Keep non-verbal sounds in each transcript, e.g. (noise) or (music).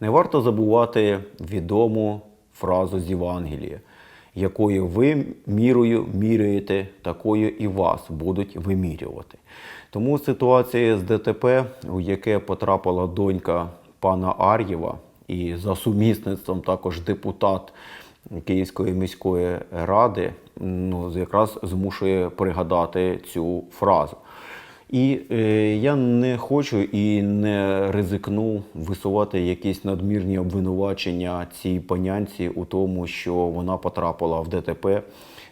Не варто забувати відому фразу з Євангелія, якою ви мірою міряєте, такою і вас будуть вимірювати. Тому ситуація з ДТП, у яке потрапила донька пана Ар'єва, і за сумісництвом також депутат Київської міської ради, ну, якраз змушує пригадати цю фразу. І е, я не хочу і не ризикну висувати якісь надмірні обвинувачення цій панянці у тому, що вона потрапила в ДТП,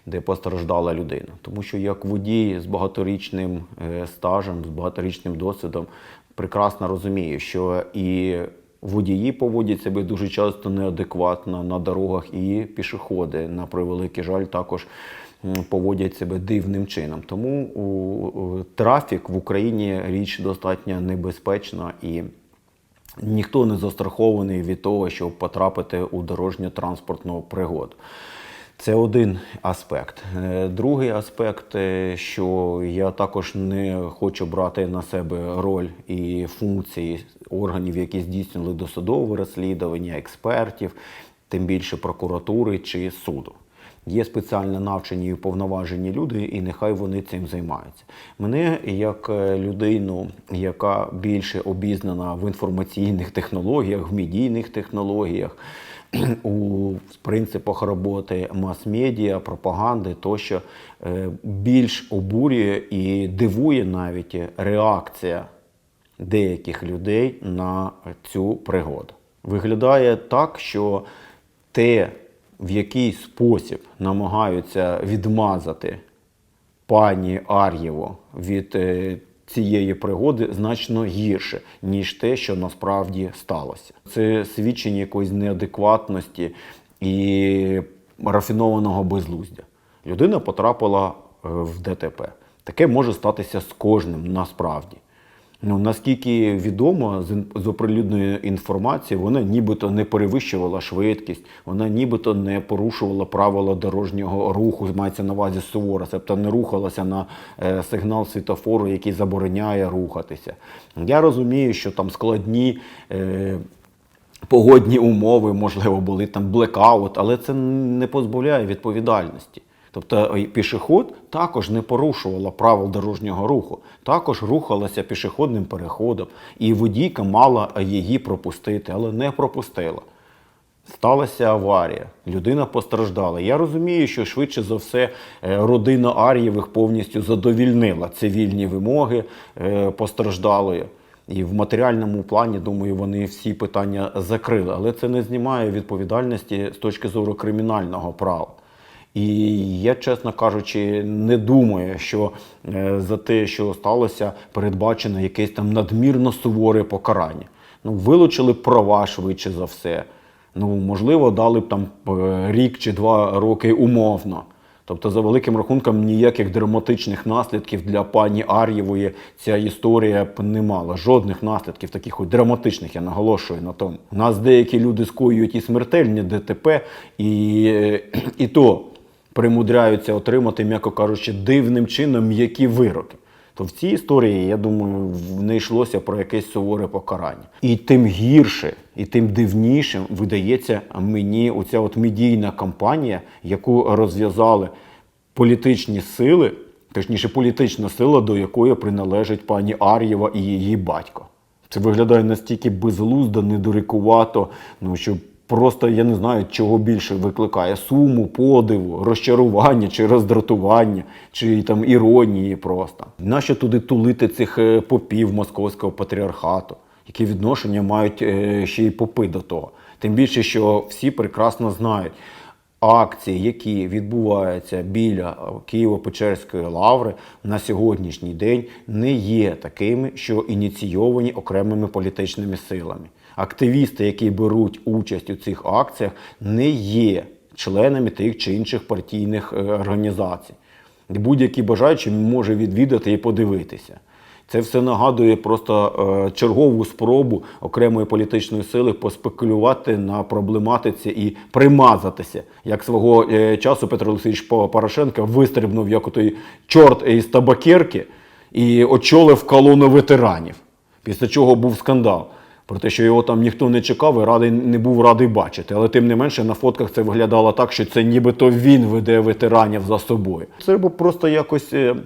де постраждала людина. Тому що як водій з багаторічним е, стажем, з багаторічним досвідом, прекрасно розумію, що і водії поводять себе дуже часто неадекватно на дорогах, і пішоходи, на превеликий жаль, також поводять себе дивним чином. Тому трафік в Україні річ достатньо небезпечна і ніхто не застрахований від того, щоб потрапити у дорожньо-транспортну пригоду. Це один аспект. Е, Другий аспект, е, що я також не хочу брати на себе роль і функції органів, які здійснювали досудове розслідування, експертів, тим більше прокуратури чи суду. Є спеціально навчені і уповноважені люди, і нехай вони цим займаються. Мене як е, людину, яка більше обізнана в інформаційних технологіях, в медійних технологіях, (clears throat) у принципах роботи мас-медіа, пропаганди, тощо е, більш обурює і дивує навіть реакція деяких людей на цю пригоду. Виглядає так, що те, в який спосіб намагаються відмазати пані Ар'єво від е, цієї пригоди значно гірше, ніж те, що насправді сталося. Це свідчення якоїсь неадекватності і рафінованого безлуздя. Людина потрапила е, в ДТП. Таке може статися з кожним насправді. Ну, наскільки відомо з, оприлюдненої інформації, вона нібито не перевищувала швидкість, вона нібито не порушувала правила дорожнього руху, мається на увазі суворо, тобто не рухалася на е, сигнал світофору, який забороняє рухатися. Я розумію, що там складні. Е, Погодні умови, можливо, були там блекаут, але це не позбавляє відповідальності. Тобто і пішохід також не порушувала правил дорожнього руху, також рухалася пішохідним переходом, і водійка мала її пропустити, але не пропустила. Сталася аварія, людина постраждала. Я розумію, що швидше за все е, родина Ар'євих повністю задовільнила цивільні вимоги е, постраждалої. І в матеріальному плані, думаю, вони всі питання закрили. Але це не знімає відповідальності з точки зору кримінального права. І я, чесно кажучи, не думаю, що е, за те, що сталося, передбачено якесь там надмірно суворе покарання. Ну, вилучили права швидше за все. Ну, можливо, дали б там е, рік чи два роки умовно. Тобто, за великим рахунком, ніяких драматичних наслідків для пані Ар'євої ця історія б не мала. Жодних наслідків, таких хоч драматичних, я наголошую на тому. У нас деякі люди скоюють і смертельні ДТП, і, е, і то примудряються отримати, м'яко кажучи, дивним чином м'які вироки. То в цій історії, я думаю, не йшлося про якесь суворе покарання. І тим гірше, і тим дивнішим видається мені оця от медійна кампанія, яку розв'язали політичні сили, точніше, політична сила, до якої приналежить пані Ар'єва і її батько. Це виглядає настільки безглуздо, недорікувато, ну що просто я не знаю, чого більше викликає суму, подиву, розчарування чи роздратування, чи там іронії просто. Нащо туди тулити цих е, попів московського патріархату? Які відношення мають е, ще й попи до того? Тим більше, що всі прекрасно знають. Акції, які відбуваються біля Києво-Печерської лаври на сьогоднішній день, не є такими, що ініційовані окремими політичними силами. Активісти, які беруть участь у цих акціях, не є членами тих чи інших партійних е, організацій. Будь-який бажаючий може відвідати і подивитися. Це все нагадує просто е, чергову спробу окремої політичної сили поспекулювати на проблематиці і примазатися. Як свого е, часу Петро Олексійович По- Порошенко вистрибнув як той чорт із табакерки і очолив колону ветеранів. Після чого був скандал. Про те, що його там ніхто не чекав і радий не був радий бачити. Але тим не менше на фотках це виглядало так, що це нібито він веде ветеранів за собою. Треба просто якось е,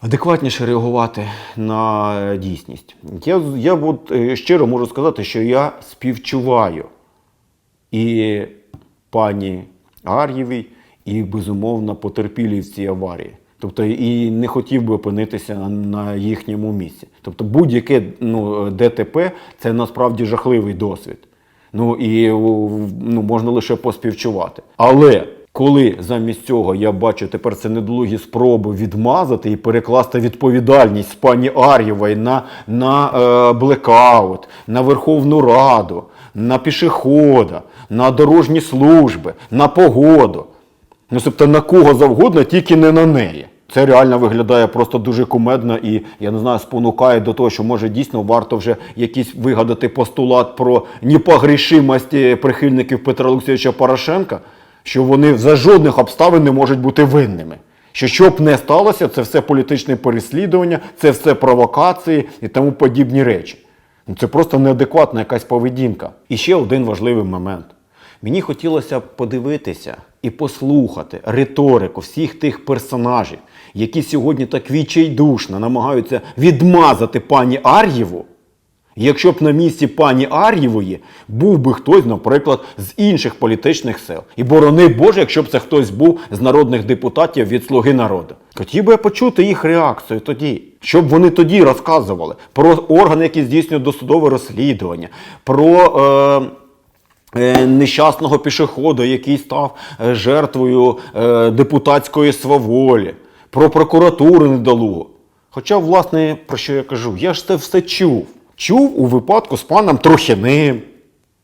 адекватніше реагувати на е, дійсність. Я, я от, е, щиро можу сказати, що я співчуваю і пані Ар'євій, і безумовно потерпілі в цій аварії. Тобто і не хотів би опинитися на- їхньому місці. Тобто будь-яке ну, ДТП це насправді жахливий досвід. Ну і ну, можна лише поспівчувати. Але коли замість цього я бачу тепер це недолугі спроби відмазати і перекласти відповідальність з пані Ар'євої на, на е, блекаут, на Верховну Раду, на пішохода, на дорожні служби, на погоду. Ну, тобто на кого завгодно, тільки не на неї. Це реально виглядає просто дуже кумедно і, я не знаю, спонукає до того, що може дійсно варто вже якийсь вигадати постулат про непогрішимость е, прихильників Петра Олексійовича Порошенка, що вони за жодних обставин не можуть бути винними. Що що б не сталося, це все політичне переслідування, це все провокації і тому подібні речі. Ну, Це просто неадекватна якась поведінка. І ще один важливий момент. Мені хотілося подивитися і послухати риторику всіх тих персонажів, які сьогодні так відчайдушно намагаються відмазати пані Ар'єву. Якщо б на місці пані Ар'євої був би хтось, наприклад, з інших політичних сил. І борони Боже, якщо б це хтось був з народних депутатів від Слуги народу. Хотів би я почути їх реакцію тоді. Щоб вони тоді розказували про органи, які здійснюють досудове розслідування, про. Е- нещасного пішохода, який став е, жертвою е, депутатської сваволі, про прокуратуру недолугу. Хоча, власне, про що я кажу, я ж це все чув. Чув у випадку з паном Трохіним.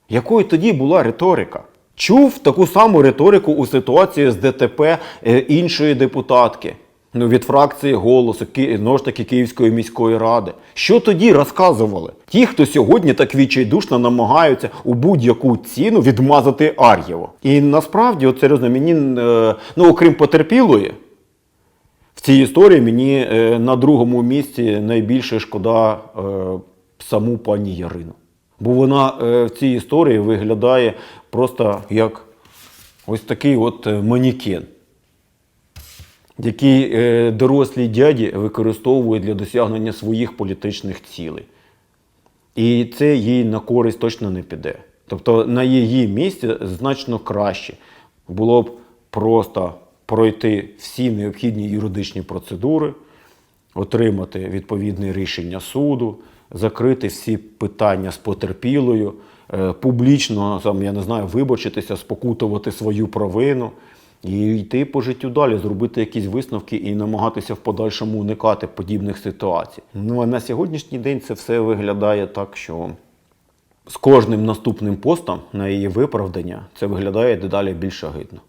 Якою тоді була риторика? Чув таку саму риторику у ситуації з ДТП е, іншої депутатки. Ну, від фракції голосу, знову ж таки Київської міської ради. Що тоді розказували? Ті, хто сьогодні так відчайдушно намагаються у будь-яку ціну відмазати Ар'єво. І насправді, от серйозно, мені, е, ну окрім потерпілої, в цій історії мені е, на другому місці найбільше шкода е, саму пані Ярину. Бо вона в цій історії виглядає просто як ось такий от е, який е, дорослі дяді використовують для досягнення своїх політичних цілей. І це їй на користь точно не піде. Тобто на її місці значно краще було б просто пройти всі необхідні юридичні процедури, отримати відповідне рішення суду, закрити всі питання з потерпілою, е, публічно там, я не знаю, вибачитися, спокутувати свою провину і йти по життю далі, зробити якісь висновки і намагатися в подальшому уникати подібних ситуацій. Ну а на сьогоднішній день це все виглядає так, що з кожним наступним постом на її виправдання це виглядає дедалі більш агидно.